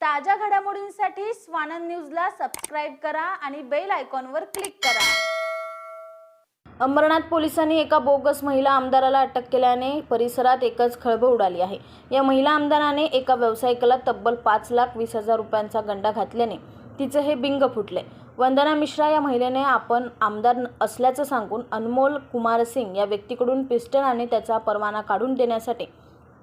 ताज्या घडामोडींसाठी स्वानंद न्यूजला सबस्क्राईब करा आणि बेल आयकॉनवर क्लिक करा. अंबरनाथ पोलिसांनी एका बोगस महिला आमदाराला अटक केल्याने परिसरात एकच खळबळ उडाली आहे. या महिला आमदाराने एका व्यावसायिकाला तब्बल पाच लाख वीस हजार रुपयांचा गंडा घातल्याने तिचं हे बिंग फुटले. वंदना मिश्रा या महिलेने आपण आमदार न- असल्याचं सांगून अनमोल कुमार सिंग या व्यक्तीकडून पिस्टल आणि त्याचा परवाना काढून देण्यासाठी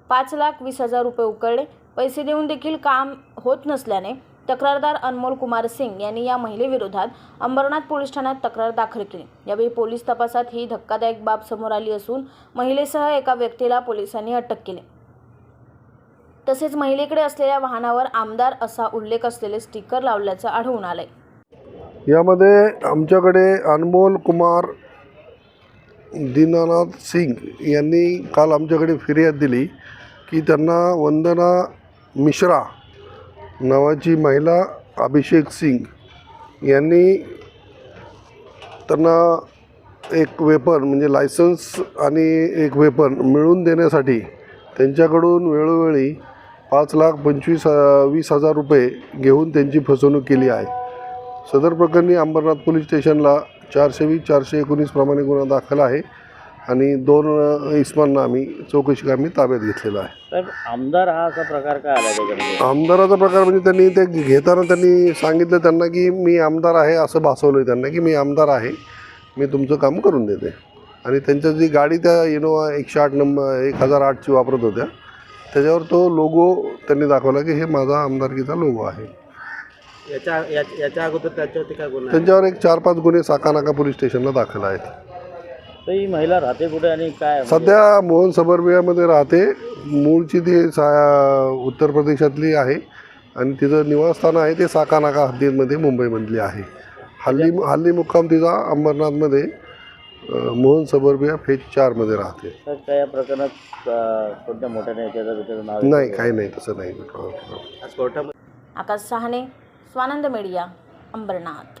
पाच लाख वीस हजार रुपये उकळले. पैसे देऊन देखील काम होत नसल्याने तक्रारदार अनमोल कुमार सिंग यांनी या महिलेविरोधात अंबरनाथ पोलीस ठाण्यात तक्रार दाखल केली. यावेळी पोलीस तपासात ही धक्कादायक बाब समोर आली असून महिलेसह एका व्यक्तीला पोलिसांनी अटक केली. तसेच महिलेकडे असलेल्या वाहनावर आमदार असा उल्लेख असलेले स्टिकर लावल्याचं आढळून आलंय. यामध्ये आमच्याकडे अनमोल कुमार दीनानाथ सिंग यांनी काल आमच्याकडे फिर्याद दिली की त्यांना वंदना मिश्रा नावाची महिला अभिषेक सिंग यांनी त्यांना एक वेपन म्हणजे लायसन्स आणि एक वेपन मिळवून देण्यासाठी त्यांच्याकडून वेळोवेळी पाच लाख पंचवीस वीस हजार रुपये घेऊन त्यांची फसवणूक केली आहे. सदर प्रकरणी अंबरनाथ पोलीस स्टेशनला चारशे वीस चारशे एकोणीसप्रमाणे गुन्हा दाखल आहे. आणि दोन इस्मांना आम्ही चौकशी कामी ताब्यात घेतलेला आहे. साहेब आमदार हा असा प्रकार काय आला त्याच्यामध्ये? आमदाराचा प्रकार म्हणजे त्यांनी ते घेताना त्यांनी सांगितलं त्यांना की मी आमदार आहे असं भासवलं त्यांना की मी आमदार आहे मी तुमचं काम करून देते. आणि त्यांच्या जी गाडी त्या इनोवा एकशे आठ नंबर एक हजार आठची वापरत होत्या त्याच्यावर तो लोगो त्यांनी दाखवला की हे माझा आमदारकीचा लोगो आहे. याच्या याच्या अगोदर त्याच्यावरती काय गुन्हा? त्यांच्यावर एक चार पाच गुन्हे साकानाका पोलीस स्टेशनला दाखल आहेत. तर ही महिला राहते कुठे आणि काय? म्हणजे- सध्या मोहन सबर्बियामध्ये राहते. मूळची ती सा उत्तर प्रदेशातली आहे. आणि तिचं निवासस्थान आहे ते साकानाका हद्दीमध्ये मुंबईमधली आहे. हल्ली हल्ली मुक्काम तिचा अंबरनाथमध्ये मोहन सबर्बिया फेज चारमध्ये राहते. तर त्या या प्रकरणात कोणत्या मोठ्या नेत्याचं त्याचं नाव नाही काही नाही तसं नाही. आज कोर्टामध्ये आकाश सहाने स्वानंद मीडिया अंबरनाथ.